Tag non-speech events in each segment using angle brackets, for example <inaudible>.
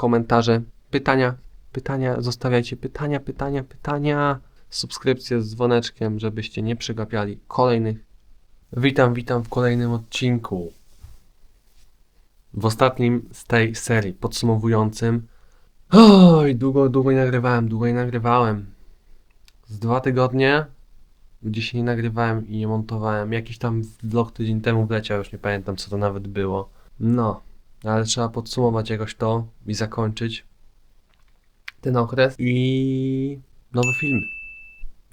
komentarze, pytania, pytania, zostawiajcie pytania, pytania, pytania, subskrypcje z dzwoneczkiem, żebyście nie przegapiali kolejnych. Witam, witam w kolejnym odcinku. W ostatnim z tej serii podsumowującym. Oj, długo, długo nie nagrywałem, długo nie nagrywałem. Z dwa tygodnie. Dzisiaj nie nagrywałem i nie montowałem. Jakiś tam vlog tydzień temu wleciał, już nie pamiętam co to nawet było. No, ale trzeba podsumować jakoś to i zakończyć ten okres. I nowe filmy.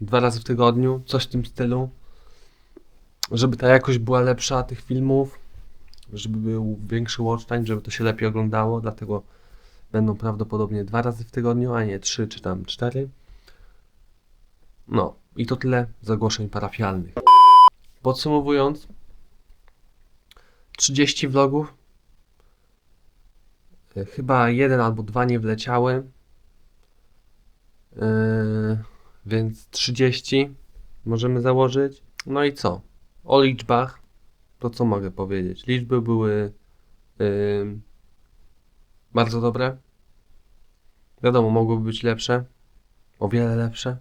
Dwa razy w tygodniu, coś w tym stylu. Żeby ta jakość była lepsza tych filmów, żeby był większy watch time, żeby to się lepiej oglądało, dlatego będą prawdopodobnie dwa razy w tygodniu, a nie trzy czy tam cztery. No, i to tyle zagłoszeń parafialnych. Podsumowując, 30 vlogów. E, Chyba jeden albo dwa nie wleciały. Yy, więc 30 możemy założyć. No i co? O liczbach, to co mogę powiedzieć? Liczby były bardzo dobre. Wiadomo, mogłyby być lepsze. O wiele lepsze.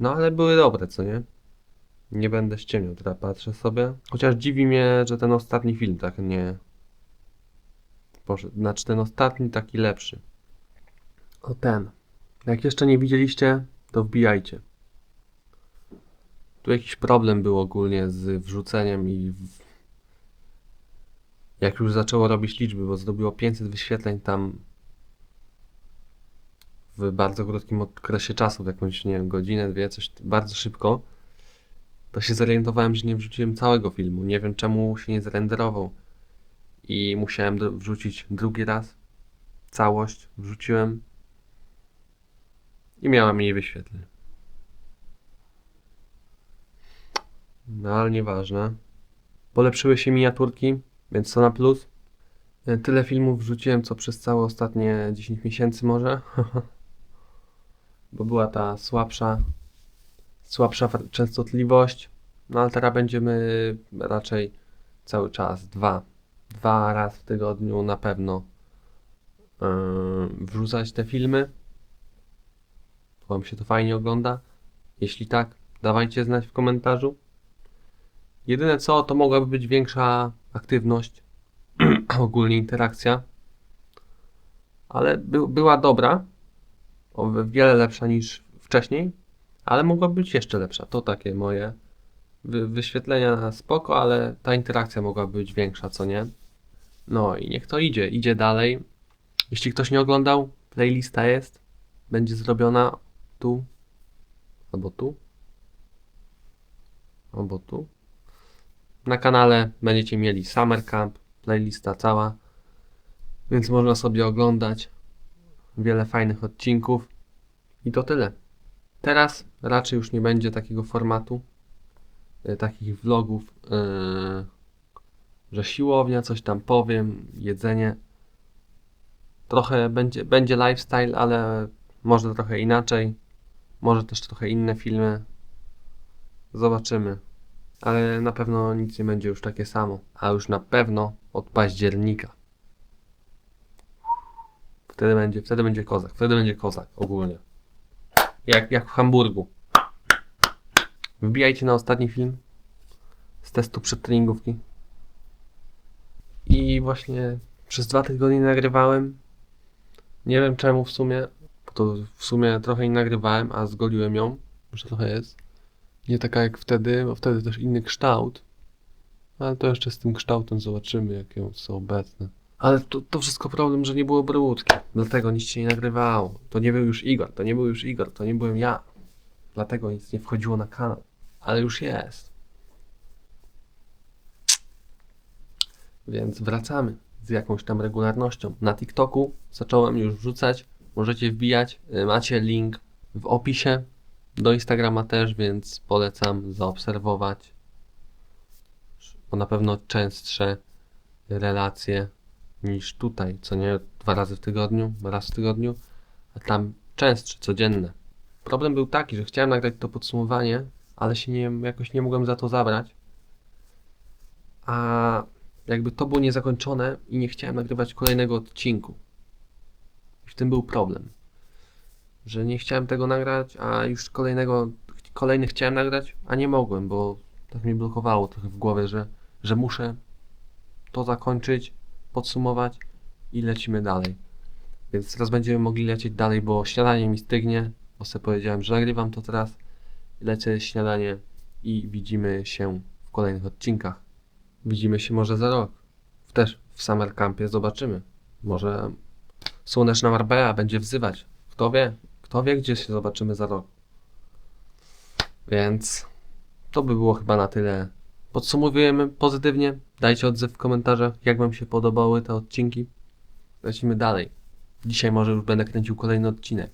No ale były dobre, co nie? Nie będę ściemniał, teraz patrzę sobie. Chociaż dziwi mnie, że ten ostatni film tak nie poszedł. Znaczy ten ostatni taki lepszy. O ten. Jak jeszcze nie widzieliście, to wbijajcie. Tu jakiś problem był ogólnie z wrzuceniem i w... jak już zaczęło robić liczby, bo zrobiło 500 wyświetleń tam w bardzo krótkim okresie czasu, w jakąś, nie wiem, godzinę, dwie, coś bardzo szybko, to się zorientowałem, że nie wrzuciłem całego filmu. Nie wiem czemu się nie zrenderował. I musiałem wrzucić drugi raz. Całość wrzuciłem. I miała mniej wyświetleń. No ale nieważne. Polepszyły się miniaturki, więc to na plus. E, Tyle filmów wrzuciłem, co przez całe ostatnie 10 miesięcy może. <laughs> Bo była ta słabsza, słabsza częstotliwość. No ale teraz będziemy raczej cały czas dwa, dwa raz w tygodniu na pewno yy, wrzucać te filmy. Wam się to fajnie ogląda? Jeśli tak, dawajcie znać w komentarzu. Jedyne co, to mogłaby być większa aktywność, <clears throat> ogólnie interakcja, ale by, była dobra, o wiele lepsza niż wcześniej, ale mogła być jeszcze lepsza. To takie moje wy, wyświetlenia spoko, ale ta interakcja mogła być większa, co nie? No i niech to idzie, idzie dalej. Jeśli ktoś nie oglądał, playlista jest, będzie zrobiona tu, albo tu, albo tu. Na kanale będziecie mieli Summer Camp, playlista cała, więc można sobie oglądać wiele fajnych odcinków. I to tyle. Teraz raczej już nie będzie takiego formatu, y, takich vlogów, y, że siłownia, coś tam powiem, jedzenie. Trochę będzie, będzie lifestyle, ale może trochę inaczej. Może też trochę inne filmy. Zobaczymy. Ale na pewno nic nie będzie już takie samo. A już na pewno od października. Wtedy będzie, wtedy będzie kozak, wtedy będzie kozak ogólnie. Jak, jak w Hamburgu. Wbijajcie na ostatni film z testu przedtreningówki. I właśnie przez dwa tygodnie nagrywałem. Nie wiem czemu w sumie, bo to w sumie trochę nie nagrywałem, a zgoliłem ją. Może trochę jest. Nie taka jak wtedy, bo wtedy też inny kształt. Ale to jeszcze z tym kształtem zobaczymy, jakie są obecne. Ale to, to wszystko problem, że nie było bryłutki. Dlatego nic się nie nagrywało. To nie był już Igor, to nie był już Igor, to nie byłem ja. Dlatego nic nie wchodziło na kanał. Ale już jest. Więc wracamy z jakąś tam regularnością. Na TikToku zacząłem już wrzucać. Możecie wbijać. Y, Macie link w opisie. Do Instagrama też, więc polecam zaobserwować. Bo na pewno częstsze relacje niż tutaj, co nie dwa razy w tygodniu, raz w tygodniu, a tam częstsze, codzienne. Problem był taki, że chciałem nagrać to podsumowanie, ale się nie, jakoś nie mogłem za to zabrać. A jakby to było niezakończone i nie chciałem nagrywać kolejnego odcinku. w tym był problem. Że nie chciałem tego nagrać, a już kolejnego, kolejny chciałem nagrać, a nie mogłem, bo tak mi blokowało trochę w głowie, że, że muszę to zakończyć, podsumować i lecimy dalej. Więc teraz będziemy mogli lecieć dalej, bo śniadanie mi stygnie, bo sobie powiedziałem, że nagrywam to teraz. Lecę śniadanie i widzimy się w kolejnych odcinkach. Widzimy się może za rok. Też w Summer Campie zobaczymy. Może Słoneczna Marbella będzie wzywać. Kto wie? Kto wie, gdzie się zobaczymy za rok. Więc to by było chyba na tyle. Podsumowujemy pozytywnie. Dajcie odzew w komentarzach, jak Wam się podobały te odcinki. Lecimy dalej. Dzisiaj może już będę kręcił kolejny odcinek.